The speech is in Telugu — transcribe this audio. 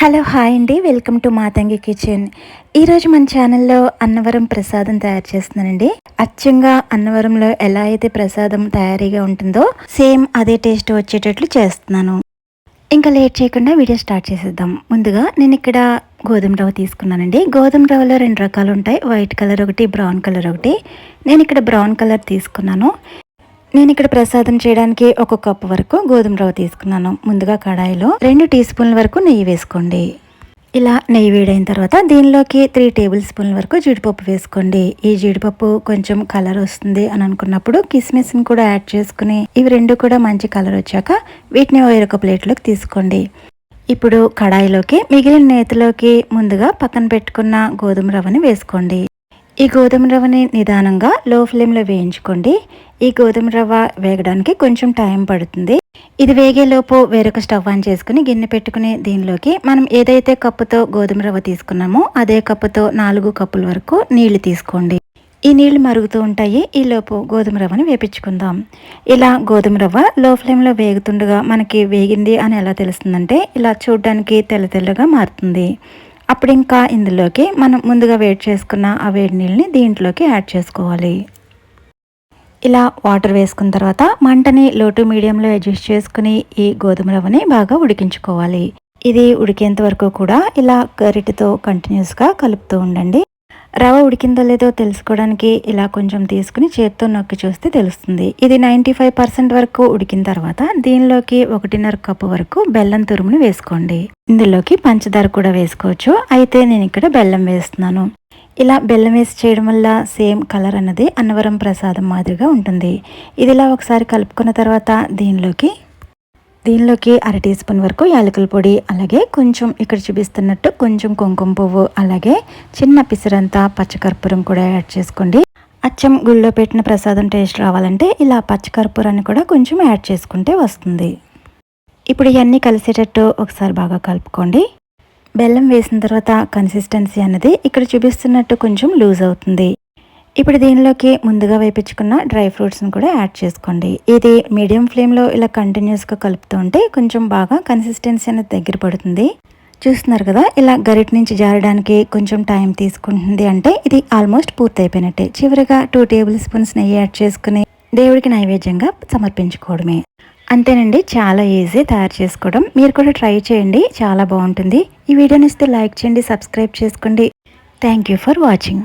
హలో హాయ్ అండి. Welcome to Matangi kitchen. ఈరోజు మన ఛానల్లో అన్నవరం ప్రసాదం తయారు చేస్తున్నానండి. అచ్చంగా అన్నవరంలో ఎలా అయితే ప్రసాదం తయారీగా ఉంటుందో సేమ్ అదే టేస్ట్ వచ్చేటట్లు చేస్తున్నాను. ఇంకా లేట్ చేయకుండా వీడియో స్టార్ట్ చేసేద్దాం. ముందుగా నేను ఇక్కడ గోధుమ రవ్వ తీసుకున్నానండి. గోధుమ రవ్వలో రెండు రకాలు ఉంటాయి. వైట్ కలర్ ఒకటి బ్రౌన్ కలర్ ఒకటి. నేను ఇక్కడ బ్రౌన్ కలర్ తీసుకున్నాను. నేను ఇక్కడ ప్రసాదం చేయడానికి ఒక కప్పు వరకు గోధుమ రవ్వ తీసుకున్నాను. ముందుగా కడాయిలో రెండు టీ స్పూన్ల వరకు నెయ్యి వేసుకోండి. ఇలా నెయ్యి వేడైన తర్వాత దీనిలోకి త్రీ టేబుల్ స్పూన్ల వరకు జీడిపప్పు వేసుకోండి. ఈ జీడిపప్పు కొంచెం కలర్ వస్తుంది అని అనుకున్నప్పుడు కిస్మిస్ని కూడా యాడ్ చేసుకుని ఇవి రెండు కూడా మంచి కలర్ వచ్చాక వీటిని వేరొక ప్లేట్లోకి తీసుకోండి. ఇప్పుడు కడాయిలోకి మిగిలిన నేతిలోకి ముందుగా పక్కన పెట్టుకున్న గోధుమ రవ్వని వేసుకోండి. ఈ గోధుమ రవ్వని నిదానంగా లో ఫ్లేమ్లో వేయించుకోండి. ఈ గోధుమ రవ్వ వేగడానికి కొంచెం టైం పడుతుంది. ఇది వేగేలోపు వేరొక స్టవ్ ఆన్ చేసుకుని గిన్నె పెట్టుకుని దీనిలోకి మనం ఏదైతే కప్పుతో గోధుమ రవ్వ తీసుకున్నామో అదే కప్పుతో నాలుగు కప్పుల వరకు నీళ్ళు తీసుకోండి. ఈ నీళ్ళు మరుగుతూ ఉంటాయి. ఈ లోపు గోధుమ రవ్వని వేపించుకుందాం. ఇలా గోధుమ రవ్వ లో ఫ్లేమ్లో వేగుతుండగా మనకి వేగింది అని ఎలా తెలుస్తుందంటే ఇలా చూడడానికి తెల్ల తెల్లగా మారుతుంది. అప్పుడు ఇంకా ఇందులోకి మనం ముందుగా వేడి చేసుకున్న ఆ వేడి నీళ్ళని దీంట్లోకి యాడ్ చేసుకోవాలి. ఇలా వాటర్ వేసుకున్న తర్వాత మంటని లోటు మీడియంలో అడ్జస్ట్ చేసుకుని ఈ గోధుమ రవ్వని బాగా ఉడికించుకోవాలి. ఇది ఉడికేంత వరకు కూడా ఇలా గరిటితో కంటిన్యూస్గా కలుపుతూ ఉండండి. రవ ఉడికిందో లేదో తెలుసుకోవడానికి ఇలా కొంచెం తీసుకుని చేత్తో నొక్కి చూస్తే తెలుస్తుంది. ఇది నైంటీ ఫైవ్ పర్సెంట్ వరకు ఉడికిన తర్వాత దీనిలోకి ఒకటిన్నర కప్పు వరకు బెల్లం తురుముని వేసుకోండి. ఇందులోకి పంచదార కూడా వేసుకోవచ్చు. అయితే నేను ఇక్కడ బెల్లం వేస్తున్నాను. ఇలా బెల్లం వేసి చేయడం వల్ల సేమ్ కలర్ అన్నది అన్నవరం ప్రసాదం మాదిరిగా ఉంటుంది. ఇది ఇలా ఒకసారి కలుపుకున్న తర్వాత దీనిలోకి దీనిలోకి అర టీ స్పూన్ వరకు యాలకుల పొడి అలాగే కొంచెం ఇక్కడ చూపిస్తున్నట్టు కొంచెం కుంకుమ పువ్వు అలాగే చిన్న పిసరంతా పచ్చకర్పూరం కూడా యాడ్ చేసుకోండి. అచ్చం గుళ్ళో పెట్టిన ప్రసాదం టేస్ట్ రావాలంటే ఇలా పచ్చకర్పూరాన్ని కూడా కొంచెం యాడ్ చేసుకుంటే వస్తుంది. ఇప్పుడు ఇవన్నీ కలిసేటట్టు ఒకసారి బాగా కలుపుకోండి. బెల్లం వేసిన తర్వాత కన్సిస్టెన్సీ అన్నది ఇక్కడ చూపిస్తున్నట్టు కొంచెం లూజ్ అవుతుంది. ఇప్పుడు దీనిలోకి ముందుగా వేపించుకున్న డ్రై ఫ్రూట్స్ని కూడా యాడ్ చేసుకోండి. ఇది మీడియం ఫ్లేమ్లో ఇలా కంటిన్యూస్గా కలుపుతూ ఉంటే కొంచెం బాగా కన్సిస్టెన్సీ అనేది దగ్గర పడుతుంది. చూస్తున్నారు కదా ఇలా గరిట నుంచి జారడానికి కొంచెం టైం తీసుకుంటుంది అంటే ఇది ఆల్మోస్ట్ పూర్తి అయిపోయినట్టే చివరిగా టూ టేబుల్ స్పూన్స్ నెయ్యి యాడ్ చేసుకుని దేవుడికి నైవేద్యంగా సమర్పించుకోవడమే. అంతేనండి చాలా ఈజీ తయారు చేసుకోవడం. మీరు కూడా ట్రై చేయండి చాలా బాగుంటుంది. ఈ వీడియోని ఇస్తే లైక్ చేయండి సబ్స్క్రైబ్ చేసుకోండి. Thank you for watching